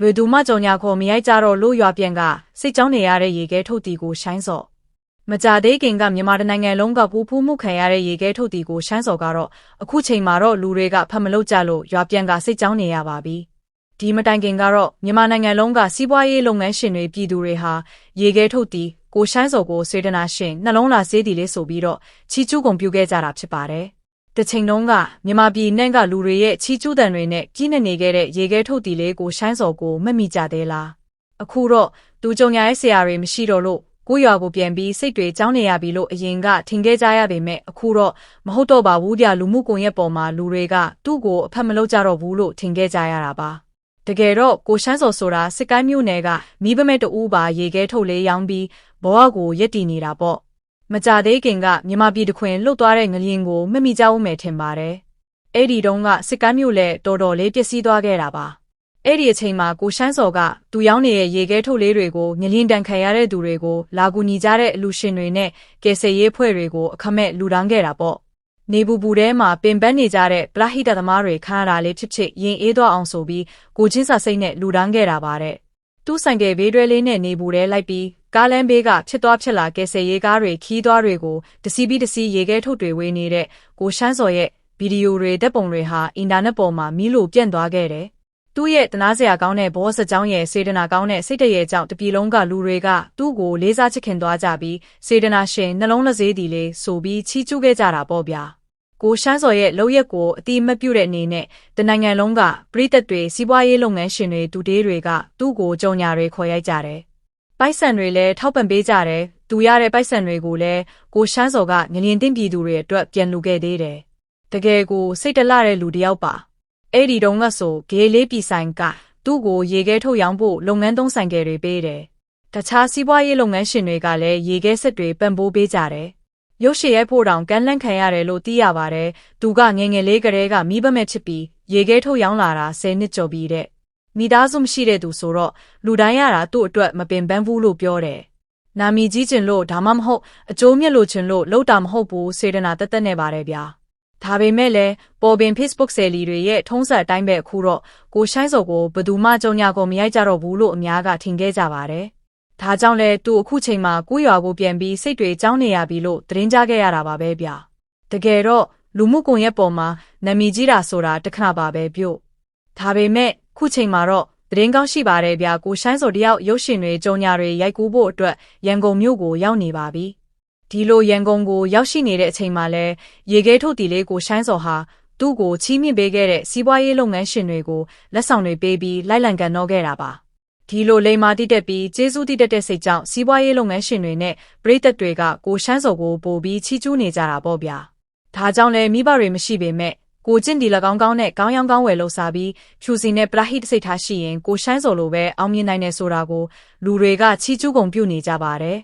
ဘယ်သူမှကြော်ညာခေါ်မရိုက်ကြတော့လို့ရွာပြန်ကစိတ်ကြောင်းနေရတဲ့ရေခဲထုတ်တီကိုရှိုင်းစော်မကြသေးခင်ကမြန်မာတိုင်းနိုင်ငံလုံးကပူဖူးမှုခံရတဲ့ရေခဲထုတ်တီကိုရှိုင်းစော်ကတော့အခုချိန်မှာတော့လူတွေကဖတ်မလို့ကြလို့ရွာပြန်ကစိတ်ကြောင်းနေရပါပြီဒီမတိုင်ခင်ကတော့မြန်မာနိုင်ငံလုံးကစီးပွားရေးလုပ်ငန်းရှင်တွေပြည်သူတွေဟာရေခဲထုတ်တီကိုရှိုင်းစော်ကိုစေတနာရှင်နှလုံးလာစေးတီလေးဆိုပြီးတော့ချီကျူးကုန်ပြုခဲ့ကြတာဖြစ်ပါတယ် တချိန်တုန်းကမြန်မာပြည်နဲ့ကလူတွေရဲ့ချီကျူးတန်တွေနဲ့ကြီးနေနေခဲ့တဲ့ရေခဲထုတ်တီလေးကိုရှိုင်းစော်ကိုမက်မိကြသေးလားအခုတော့သူကြုံရတဲ့ဆရာတွေမရှိတော့လို့ကိုရွာကိုပြန်ပြီးစိတ်တွေကြောင်းနေရပြီလို့အရင်ကထင်ခဲ့ကြရပေမဲ့အခုတော့မဟုတ်တော့ပါဘူးကြလူမှုကွန်ရက်ပေါ်မှာလူတွေကသူ့ကိုအဖက်မလုပ်ကြတော့ဘူးလို့ထင်ခဲ့ကြရတာပါတကယ်တော့ကိုရှမ်းစော်ဆိုတာစစ်ကိုင်းမြို့နယ်ကမိဘမဲ့တူပါရေခဲထုတ်လေးရောင်းပြီးဘဝကိုရက်တည်နေတာပေါ့ မကြသေးခင်ကမြမပြည်တခွင်လှုပ်သွားတဲ့ငလျင်ကိုမမိကြဦးမယ်ထင်ပါတယ်အဲ့ဒီတုန်းကစစ်ကမ်းမြို့လည်းတော်တော်လေးပျက်စီးသွားခဲ့တာပါအဲ့ဒီအချိန်မှာကိုရှမ်းစော်ကသူရောင်းနေတဲ့ရေခဲထုတ်လေးတွေကိုငလျင်တန်ခံရတဲ့သူတွေကိုလာကူညီကြတဲ့အလူရှင်တွေနဲ့ကယ်ဆယ်ရေးဖွဲ့တွေကိုအခမဲ့လူဒန်းခဲ့တာပေါ့နေပူပူထဲမှာပင်ပန်းနေကြတဲ့ပလဟိတသမားတွေခါရတာလေးဖြစ်ဖြစ်ရင်အေးသွားအောင်ဆိုပြီးကိုချင်းစာစိတ်နဲ့လူဒန်းခဲ့တာပါတဲ့ သူ့ဆိုင်ကယ်ဘေးတွဲလေးနဲ့နေပူထဲလိုက်ပြီးကားလမ်းဘေးကဖြစ်သွားဖြစ်လာကယ်ဆယ်ရေးကားတွေခီးသွားတွေကိုတစီပြီးတစီရေခဲထုတ်တွေဝေးနေတဲ့ကိုရှမ်းစော်ရဲ့ဗီဒီယိုတွေဓာတ်ပုံတွေဟာအင်တာနက်ပေါ်မှာမီးလိုပြန့်သွားခဲ့တယ်။သူ့ရဲ့တနာစရာကောင်းတဲ့ဘောစကြောင်းရဲ့စေတနာကောင်းတဲ့စိတ်တရေကြောင့်တပြည်လုံးကလူတွေကသူ့ကိုလေးစားချစ်ခင်သွားကြပြီးစေတနာရှင်နှလုံးလက်စေးတီလေးဆိုပြီးချီးကျူးခဲ့ကြတာပေါ့ဗျာ။ ကိုရှမ်းစော်ရဲ့လောက်ရက်ကိုအတိမပြုတ်တဲ့အနေနဲ့တနိုင်ငံလုံးကပြည်သက်တွေစီးပွားရေးလုပ်ငန်းရှင်တွေတူတေးတွေကသူ့ကိုကြုံညာတွေခေါ်ရိုက်ကြတယ်။ပိုက်ဆံတွေလည်းထောက်ပံ့ပေးကြတယ်။သူရတဲ့ပိုက်ဆံတွေကိုလည်းကိုရှမ်းစော်ကငလျင်တင်ပြည်သူတွေအတွက်ပြန်လူခဲ့သေးတယ်။တကယ်ကိုစိတ်တလတဲ့လူတစ်ယောက်ပါ။အဲ့ဒီတုန်းကဆိုဂေးလေးပြည်ဆိုင်ကသူ့ကိုရေခဲထုတ်ရောင်းဖို့လုပ်ငန်းသုံးဆိုင်ကယ်တွေပေးတယ်။တခြားစီးပွားရေးလုပ်ငန်းရှင်တွေကလည်းရေခဲဆက်တွေပံ့ပိုးပေးကြတယ်။ ရုပ်ရှည်ရိုက်ဖို့တောင်ကမ်းလှမ်းခံရတယ်လို့သိရပါတယ်။သူကငယ်ငယ်လေးကတည်းကမိဘမဲ့ချစ်ပြီးရေခဲထုတ်ရောင်းလာတာ10နှစ်ကျော်ပြီးတဲ့။မိသားစုမရှိတဲ့သူဆိုတော့လူတိုင်းရတာသူ့အတွက်မပင်ပန်းဘူးလို့ပြောတယ်။နာမည်ကြီးကျင်လို့ဒါမှမဟုတ်အကျိုးမြတ်လို့ချင်လို့လောက်တာမဟုတ်ဘူးစေတနာတက်တက်နဲ့ပါတယ်ဗျာ။ဒါပေမဲ့လည်းပေါ်ပင် Facebook ဆယ်လီတွေရဲ့ထုံးစံအတိုင်းပဲအခုတော့ကိုရှိုင်းစော်ကိုဘယ်သူမှကြုံညာကိုမရိုက်ကြတော့ဘူးလို့အများကထင်ခဲ့ကြပါတယ်။ ဒါကြောင့်လဲသူအခုချိန်မှာကိုရွာကိုပြန်ပြီးစိတ်တွေကြောင်းနေရပြီလို့သတင်းကြားခဲ့ရတာပါပဲဗျာ။တကယ်တော့လူမှုကွန်ရက်ပေါ်မှာနာမည်ကြီးတာဆိုတာတခဏပါပဲပြုတ်။ဒါပေမဲ့ခုချိန်မှာတော့သတင်းကောင်းရှိပါတယ်ဗျာကိုရှိုင်းစော်တယောက်ရုပ်ရှင်တွေကြုံညာတွေရိုက်ကူးဖို့အတွက်ရန်ကုန်မြို့ကိုရောက်နေပါပြီ။ဒီလိုရန်ကုန်ကိုရောက်ရှိနေတဲ့အချိန်မှာလဲရေခဲထုတ်တီလေးကိုရှိုင်းစော်ဟာသူ့ကိုချီးမြှင့်ပေးခဲ့တဲ့စီးပွားရေးလုပ်ငန်းရှင်တွေကိုလက်ဆောင်တွေပေးပြီးလိုက်လံကန်တော့ခဲ့တာပါ။ ဒီလိုလိမ္မာတိတက်ပြီးကျေးဇူးတိတက်တဲ့စိတ်ကြောင့်စီးပွားရေးလုပ်ငန်းရှင်တွေနဲ့ပရိသတ်တွေကကိုရှမ်းစော်ကိုပို့ပြီးချီးကျူးနေကြတာပေါ့ဗျာ။ဒါကြောင့်လဲမိဘတွေမရှိပေမဲ့ကိုကျင့်ဒီ၎င်းကောင်းနဲ့ကောင်းရောင်းကောင်းဝယ်လို့စားပြီးဖြူစီနဲ့ပလဟိတစိတ်ထားရှိရင်ကိုရှိုင်းစော်လိုပဲအောင်မြင်နိုင်တယ်ဆိုတာကိုလူတွေကချီးကျူးကုန်ပြုနေကြပါတယ်